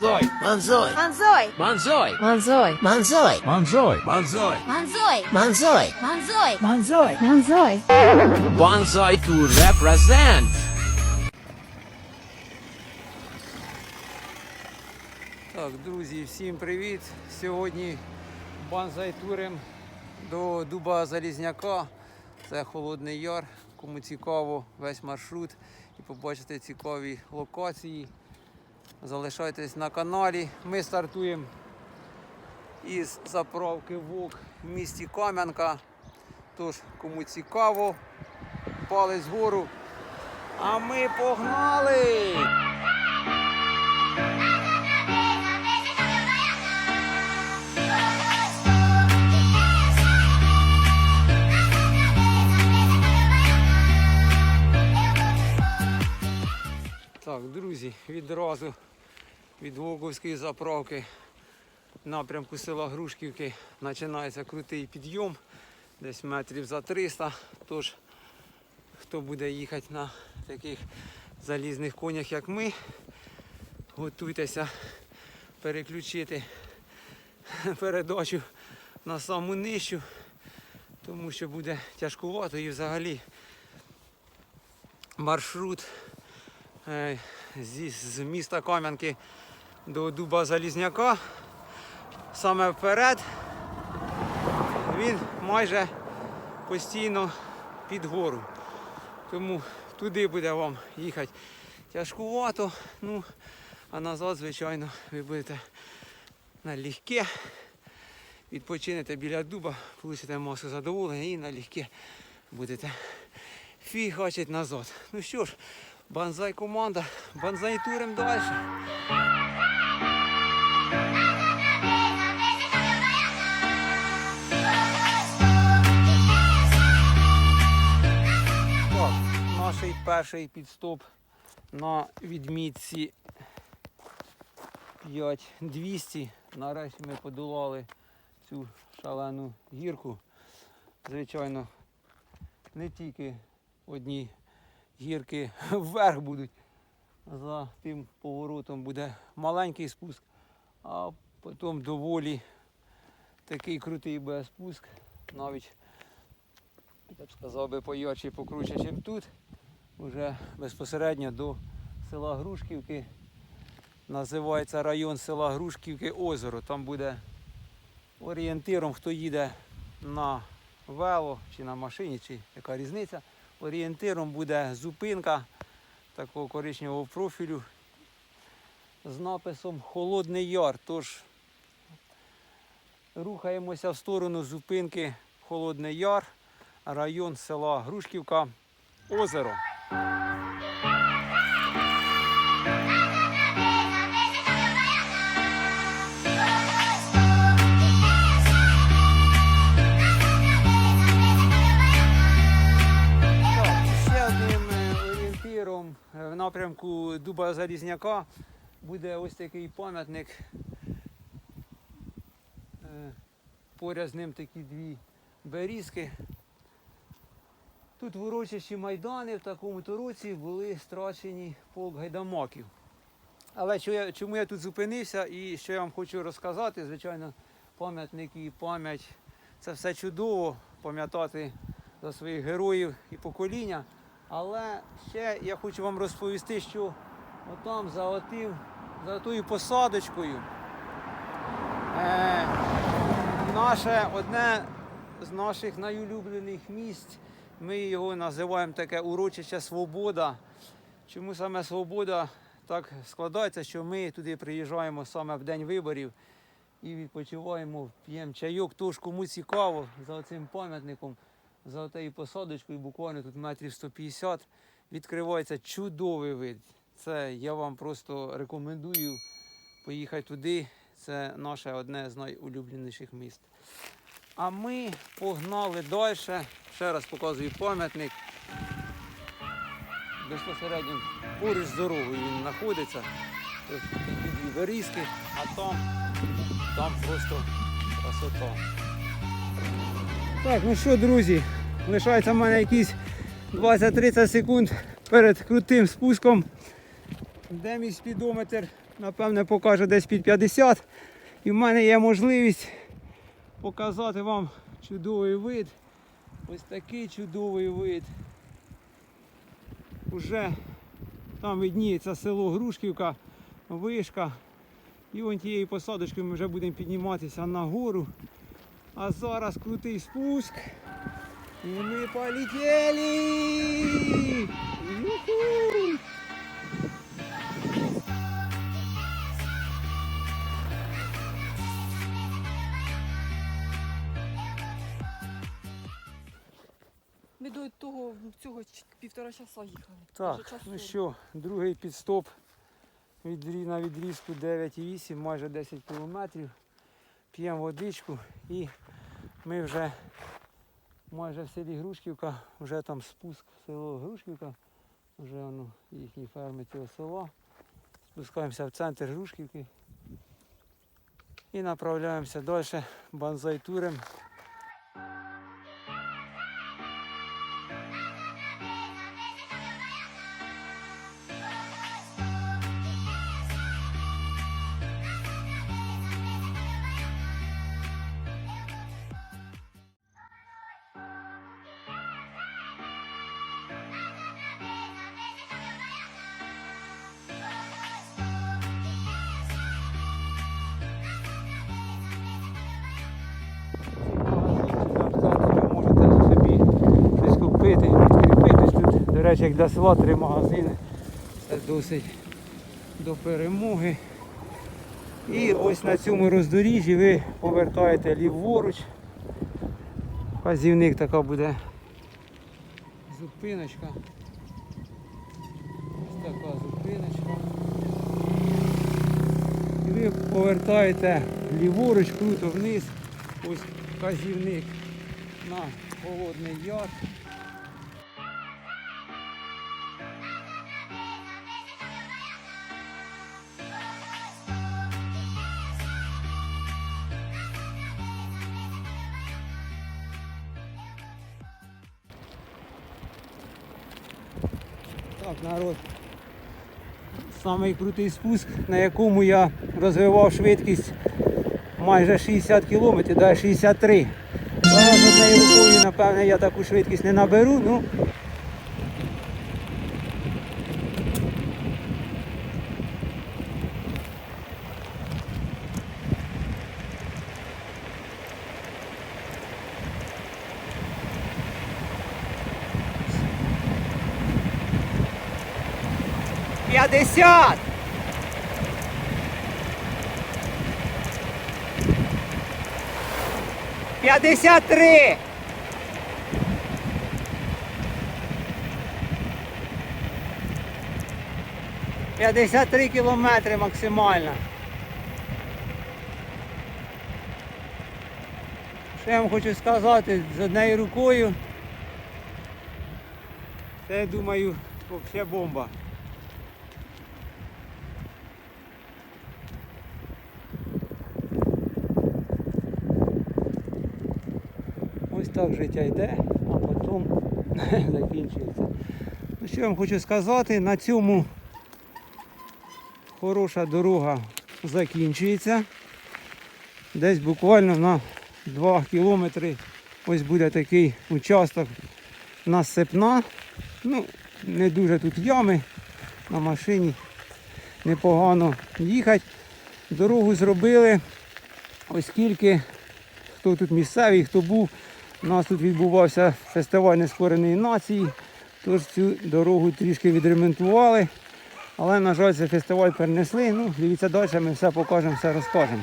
Manzoi. Manzoi. Manzoi. Manzoi. Manzoi. Manzoi. Manzoi. Manzoi. Manzoi. Manzoi. Manzoi. Manzoi. Manzoi. Bonsai to represent. Так, друзі, всім привіт! Сьогодні банзай турим до Дуба Залізняка. Це Холодний Яр. Кому цікаво весь маршрут і побачите цікаві локації. Залишайтесь на каналі. Ми стартуємо із заправки ВОК в місті Кам'янка. Тож, кому цікаво, палець вгору. А ми погнали! Так, друзі, відразу від Волговської заправки в напрямку села Грушківки починається крутий підйом, десь метрів за 300. Тож, хто буде їхати на таких залізних конях, як ми, готуйтеся переключити передачу на саму нижчу, тому що буде тяжкувато і взагалі маршрут е, зі, з міста Кам'янки до Дуба Залізняка. Саме вперед він майже постійно під гору. Тому туди буде вам їхати тяжкувато. Ну, а назад, звичайно, ви будете налегке. Відпочинете біля дуба, получите масу задоволення і налегке будете фігачить назад. Ну що ж, банзай команда, банзай турим далі. Так, наш перший підстоп на відмітці 5200. Нарешті ми подолали цю шалену гірку. Звичайно, не тільки одні гірки вверх будуть. За тим поворотом буде маленький спуск, а потім доволі такий крутий буде спуск. Навіть, я б сказав би, поярче покруче, ніж тут. Уже безпосередньо до села Грушківки. Називається район села Грушківки озеро. Там буде орієнтиром, хто їде на вело чи на машині, чи яка різниця. Орієнтиром буде зупинка такого коричневого профілю з написом Холодний Яр. Тож рухаємося в сторону зупинки Холодний Яр, район села Грушківка, озеро. Напрямку Дуба Залізняка буде ось такий пам'ятник. Е, Поряд з ним такі дві берізки. Тут в урочищі Майдани в такому-то році були страчені полк гайдамаків. Але чому я тут зупинився і що я вам хочу розказати, звичайно, пам'ятник і пам'ять це все чудово, пам'ятати за своїх героїв і покоління. Але ще я хочу вам розповісти, що отам за, отим, за тою посадочкою е, наше одне з наших найулюблених місць. Ми його називаємо таке урочище Свобода. Чому саме Свобода так складається, що ми туди приїжджаємо саме в день виборів і відпочиваємо, п'ємо чайок. Тож кому цікаво за цим пам'ятником, тією посадочкою, буквально тут метрів 150, відкривається чудовий вид. Це я вам просто рекомендую поїхати туди. Це наше одне з найулюбленіших міст. А ми погнали далі. Ще раз показую пам'ятник. Безпосередньо поруч з дорогою він знаходиться. Дві вирізки, а там, там просто красота. Так, ну що, друзі, лишається в мене якісь 20-30 секунд перед крутим спуском. Де мій спідометр напевне, покаже десь під 50. І в мене є можливість показати вам чудовий вид. Ось такий чудовий вид. Уже там видніється село Грушківка, вишка. І вон тією посадочкою ми вже будемо підніматися на гору. А зараз крутий спуск. І ми полетіли! Ми до того цього півтора часа їхали. Так, ну що, другий підстоп на відрізку 9,8, майже 10 кілометрів. П'ємо водичку і ми вже майже в селі Грушківка, вже там спуск в село Грушківка, вже ну, їхні ферми цього села. Спускаємося в центр Грушківки і направляємося далі банзайтурем. Можете собі щось купити, підкріпитись. Тут, до речі, як для села три магазини. Це досить до перемоги. І ось на цьому роздоріжжі ви повертаєте ліворуч. Вказівник така буде зупиночка. Ось така зупиночка. І ви повертаєте ліворуч, круто вниз. Ось вказівник на Холодний Яр. Так, народ. Самий крутий спуск, на якому я розвивав швидкість майже 60 км, да, 63. Зараз однією рукою, напевне, я таку швидкість не наберу, ну. П'ятдесят! П'ятдесят три! П'ятдесят три кілометри максимально. Що я вам хочу сказати з однією рукою. Це думаю взагалі бомба. Ось так життя йде, а потім закінчується. Ну, що я вам хочу сказати, на цьому хороша дорога закінчується. Десь буквально на 2 кілометри ось буде такий участок насипна. Ну, не дуже тут ями, на машині непогано їхати. Дорогу зробили, оскільки хто тут місцевий, хто був, у нас тут відбувався фестиваль нескореної нації, тож цю дорогу трішки відремонтували. Але, на жаль, цей фестиваль перенесли. Ну, дивіться далі, ми все покажемо, все розкажемо.